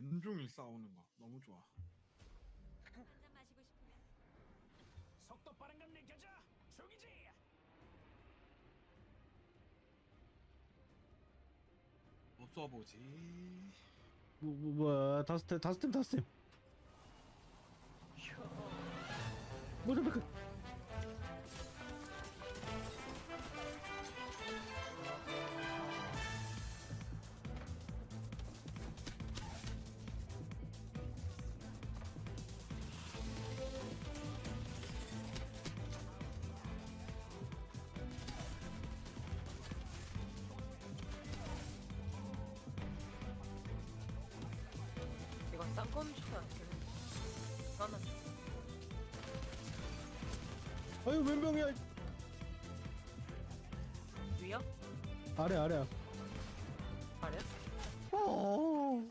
맨종일 싸우는 거 너무 좋아. 한잔 마시고 싶으면. 속도 빠른 건 느껴져. 죽이지. 못 써보지. 뭐, 뭐, 뭐야. 다섯 팀 다섯 팀 다섯 팀 모자베크 안 되는 나는 아유 몇 명이야 위야? 아래 아래야 아래야? 어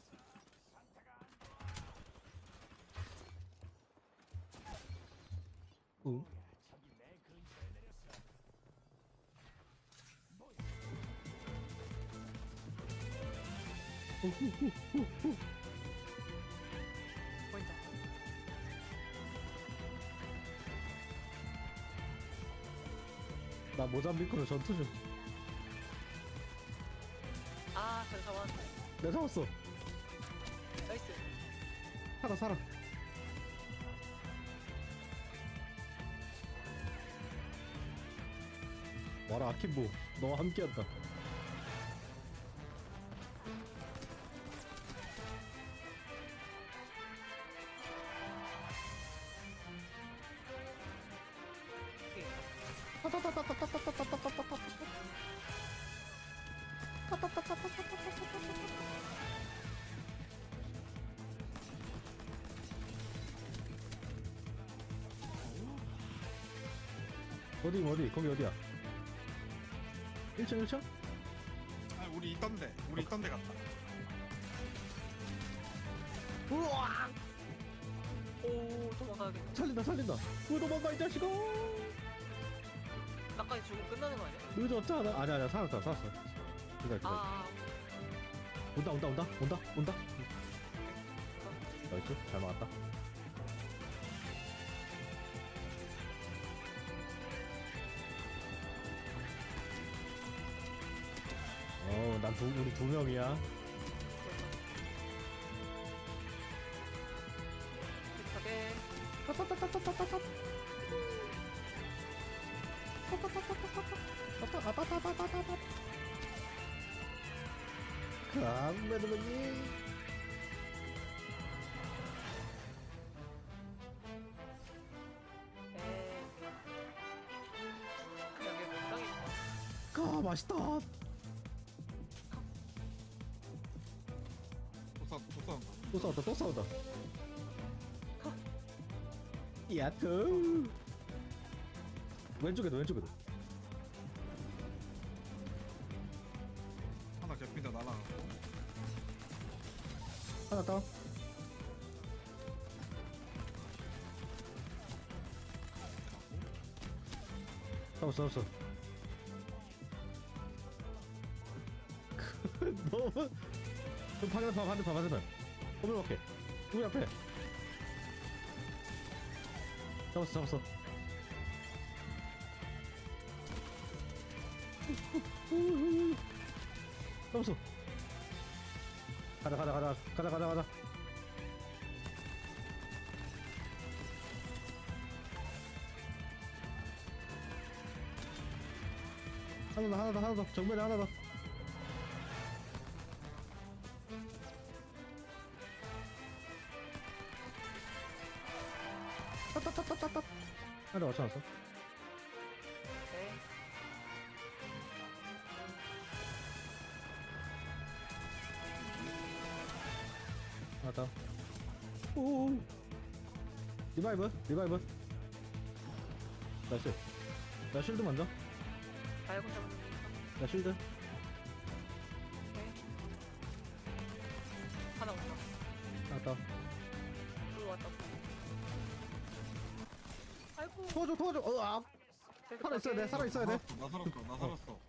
응? 근 나 모잠비크로 전투 중아 저기 잡았네. 내가 잡았어. 나이스. 살아 살아. 와라 아킴보. 너와 함께한다 어디 어디 거기 어디야 1층 1층? 아 우리 있던 데. 우리 있던 데 갔다. 우와 오 도망가야겠네 살린다 살린다 왜 도망가 이 자식아 나까지 죽으면 끝나는 거 아니야? 늦었잖아 아니 아니야. 살았다 살았어. 기다려 기다려. 아 온다 온다 온다. 온다 온다. 나이스. 잘 막았다. 어난 두, 우리 두 명이야. 비슷하게 강매드맨님 에이 그냥 얘 못당했다 가 맛있다. 또 싸, 또 싸운다. 또 싸운다. 야투 왼쪽에도 왼쪽에도. 하나 개피다 날아가고. 하나 다운. 잡았어 잡았어. 너무 좀 반대편 반대편 반대편 오늘 오케이. 우리 앞에. 잡았어 잡았어 잡았어 가자 가자 가자. 가자 가자 가자. 하나 더 하나 더 하나 더. 정면에 하나 더. 따따따따따따 하나 더 맞춰놨어 더 오. 리바이브 리바이브 나이스 나 쉴드 먼저. 알고 거나 쉴드. 하나 온다. 더둘 왔다. 아이고. 도와줘 도와줘. 어아. 살아 있어야 돼 살아 있어야 돼. 살았어, 나 살았어. 나 살았어.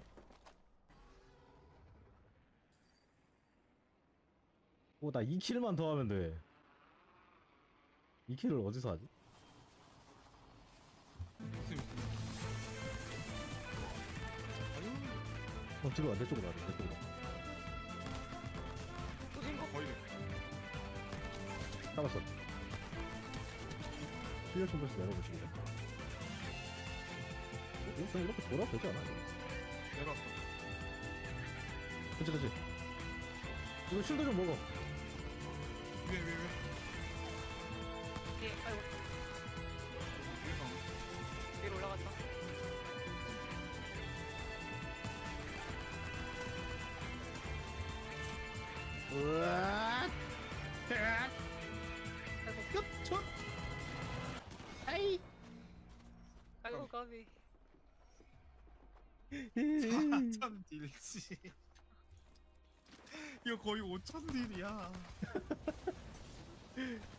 오 나 2킬만 더 하면 돼 2킬을 어디서 하지? 있음 있음 어 뒤로 와 내 쪽으로 와 내 쪽으로 와. 도진 거? 거의 잡았어 실력 좀 벌써 내려보시겠다 어, 이거 그냥 이렇게 돌아도 되지 않아? 내려왔어 그치 그치 이거 실드 좀 먹어 4천 딜지 이거 거의 5천 딜이야.